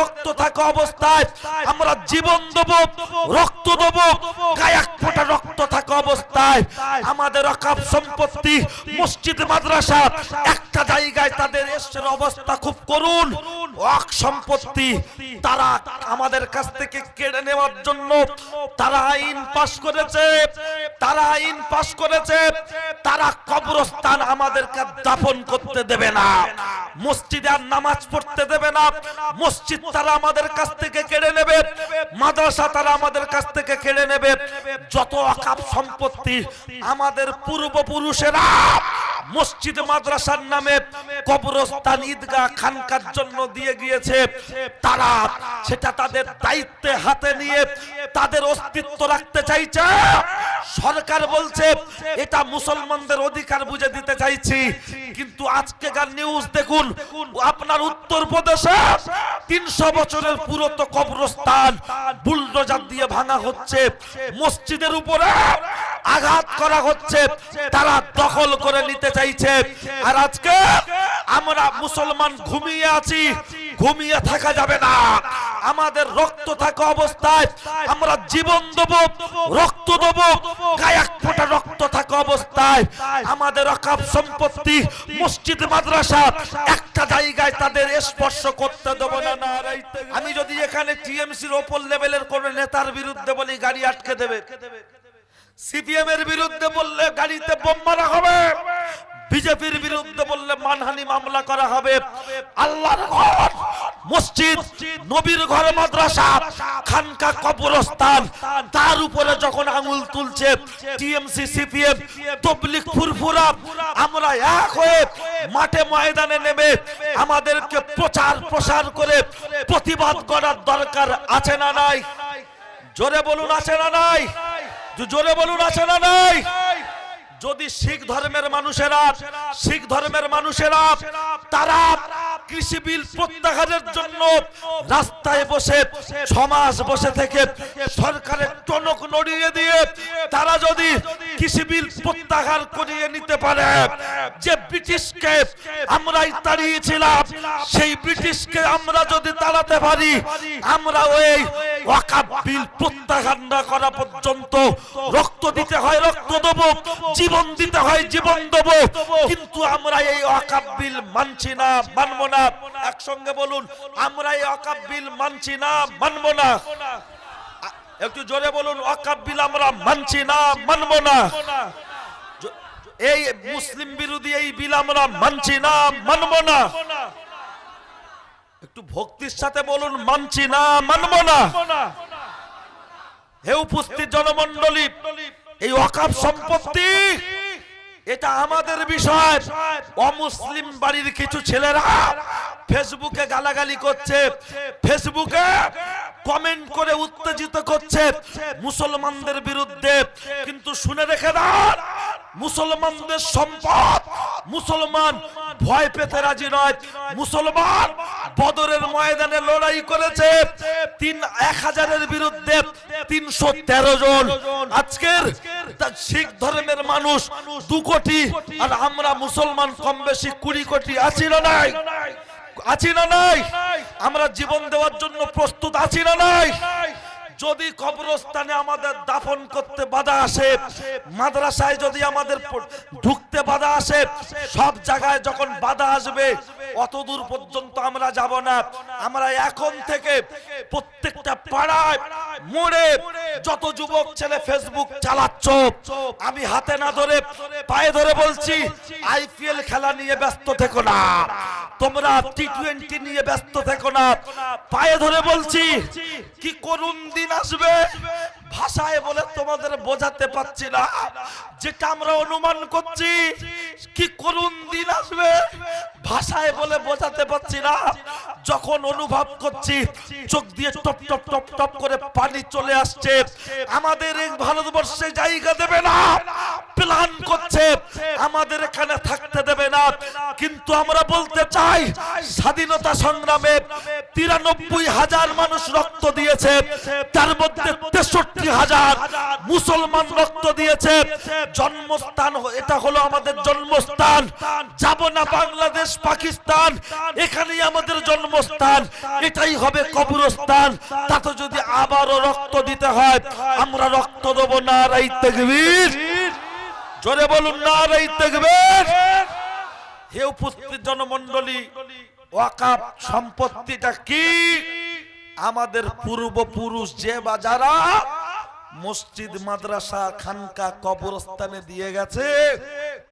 রক্ত থাকা অবস্থায় আমরা জীবন দেব, রক্ত দেব কায়াক ফোটা রক্ত থাকা অবস্থায়। আমাদের অকাপ সম্পত্তি, মসজিদ, মাদ্রাসা একটা জায়গায় তাদের এসের অবস্থা খুব করুন ওয়াক সম্পত্তি তারা আমাদের কাছ থেকে কেড়ে নেওয়ার জন্য তারা আইন পাশ করেছে, তারা আইন পাশ করেছে, তারা কবরস্থান আমাদেরকে দাফন করতে দেবে না, মসজিদে আর নামাজ পড়তে দেবে না, মসজিদ তারা আমাদের কাছ থেকে কেড়ে নেবে, মাদ্রাসা তারা আমাদের কাছ থেকে কেড়ে নেবে, যত অকাপ সম্পত্তি আমাদের পূর্বপুরুষেরা মসজিদ মাদ্রাসার নামে কবরস্থান ঈদগাহ খানকার জন্য দিয়ে গিয়েছে। তারা সেটা তাদের দায়িত্বে হাতে নিয়ে তাদের অস্তিত্ব রাখতে চাইছে। সরকার বলছে, এটা মুসলমানদের অধিকার বুঝে দিতে চাইছি। কিন্তু আজকেকার নিউজ দেখুন, আপনার উত্তর প্রদেশে তিনশো বছরের পুরোত কবরস্থান বুলডোজার দিয়ে ভাঙা হচ্ছে। মসজিদের উপরে আঘাত করা হচ্ছে, তারা দখল করে নিতে চাইছে। আর আজকে আমরা মুসলমান ঘুমিয়ে আছি, ঘুমিয়ে থাকা যাবে না। আমাদের রক্ত থাকা অবস্থায় আমরা জীবন দেব, রক্ত দেব কায়াক ফোটা রক্ত থাকা অবস্থায়। আমাদের অকাপ সম্পত্তি, মসজিদ, মাদ্রাসা, একটা জায়গায় তাদের স্পর্শ করতে দেবো না নারাইতে আমি যদি এখানে টিএমসির ওপর লেভেলের কোন নেতার বিরুদ্ধে বলি, গাড়ি আটকে দেবে। সিপিএম এর বিরুদ্ধে বললে গাড়িতে বোম মারা হবে। বিজেপির বিরুদ্ধে বললে মানহানি মামলা করা হবে। আল্লাহর ঘর, মসজিদ, নবীর ঘর, মাদ্রাসা, খানকা কবরস্থান, তার উপরে যখন আঙুল তুলছে টিএমসি, সিপিএম তবলিক ফুরফুরা, আমরা এক হয়ে মাঠে ময়দানে নেমে আমাদেরকে প্রচার প্রসার করে প্রতিবাদ করার দরকার আছে না নাই? জোরে বলুন, আছে না নাই? জোরে বলুন আছে না নাই? যদি শিখ ধর্মের মানুষেরা শিখ ধর্মের মানুষেরা তারা কৃষি বিল প্রত্যাহারের জন্য রাস্তায় বসে ছমাস বসে থেকে সরকারের টনক নড়িয়ে দিয়ে তারা যদি কৃষি বিল প্রত্যাহার করিয়ে নিতে পারে যে ব্রিটিশকে আমরাই তাড়িয়েছিলাম সেই ব্রিটিশকে আমরা যদি তাড়াতে পারি আমরা ওই ওয়াকাব বিল প্রত্যাহার না করা পর্যন্ত রক্ত দিতে হয়, রক্ত দেবো, জীবন দিতে হয়, জীবন দেব। কিন্তু আমরা এই অকাপ বিল মানছি না, মানবো না। একসঙ্গে বলুন, আমরা এই অকাপ বিল মানছি না, মানবো না। একটু জোরে বলুন অকাপ বিল আমরা মানছি না, মানবো না। এই মুসলিম বিরোধী এই বিল আমরা মানছি না, মানবো না। একটু ভক্তির সাথে বলুন, মানছি না, মানবো না। হে উপস্থিত জনমন্ডলী এই অকাপ সম্পত্তি, এটা আমাদের বিষয়। অমুসলিম বাড়ির কিছু ছেলেরা ফেসবুকে গালাগালি করছে, ফেসবুকে কমেন্ট করে উত্তেজিত করছে মুসলমানদের বিরুদ্ধে। কিন্তু শুনে রেখে দান মুসলমানদের সম্পদ, মুসলমান ভয় পেতে রাজি নয়। মুসলমান বদরের ময়দানে লড়াই করেছে। তিন এক হাজারের বিরুদ্ধে তিনশো তেরো জন। আজকের শিখ ধর্মের মানুষ দু কোটি, আর আমরা মুসলমান কম বেশি কুড়ি কোটি আছি না নাই? আছি না নাই? আমরা জীবন দেওয়ার জন্য প্রস্তুত আছি না নাই? যদি কবরস্থানে আমাদের দাফন করতে বাধা আসে, মাদ্রাসায় যদি আমাদের ঢুকতে বাধা আসে, সব জায়গায় যখন বাধা আসবে অত দূর পর্যন্ত আমরা যাব না। আমরা এখন থেকে প্রত্যেকটা পাড়ায় মোড়ে যত যুবক ছেলে ফেসবুক চালাচ্ছ, আমি হাতে না ধরে পায়ে ধরে বলছি আইপিএল খেলা নিয়ে ব্যস্ত থেকো না। তোমরা টি টোয়েন্টি নিয়ে ব্যস্ত থেকো না। পায়ে ধরে বলছি, কি করুন দিন আসবে? ভাষায় বলে তোমাদের বোঝাতে পারছি না। যেটা আমরা অনুমান করছি, কি করুন দিন আসবে? ভাষায় বলে বোঝাতে পারছি না। যখন অনুভব করছি, চোখ দিয়ে টপ টপ টপ টপ করে পানি চলে আসছে, আমাদের এই ভারতবর্ষে জায়গা দেবে না। প্ল্যান করছে। আমাদের এখানে থাকতে দেবে না। কিন্তু আমরা বলতে চাই, স্বাধীনতা সংগ্রামে তিরানব্বই হাজার মানুষ রক্ত দিয়েছে। তার মধ্যে তেষট্টি হাজার মুসলমান রক্ত দিয়েছে। জন্মস্থান এটা হলো আমাদের জন্মস্থান। যাব না বাংলাদেশ, পাকিস্তান। এখানেই আমাদের জন্মস্থান। এটাই হবে কবরস্থান। তাতে যদি আবারও রক্ত দিতে হয়, আমরা রক্ত দেবো না রাই তেগবীর জোরে বলুন না রাই দেখবেন হে উপস্থিত জনমন্ডলী ওয়াকাপ সম্পত্তিটা কি? আমাদের পূর্বপুরুষ যে বা যারা মসজিদ, মাদ্রাসা, খানকা, কবরস্থানে দিয়ে গেছে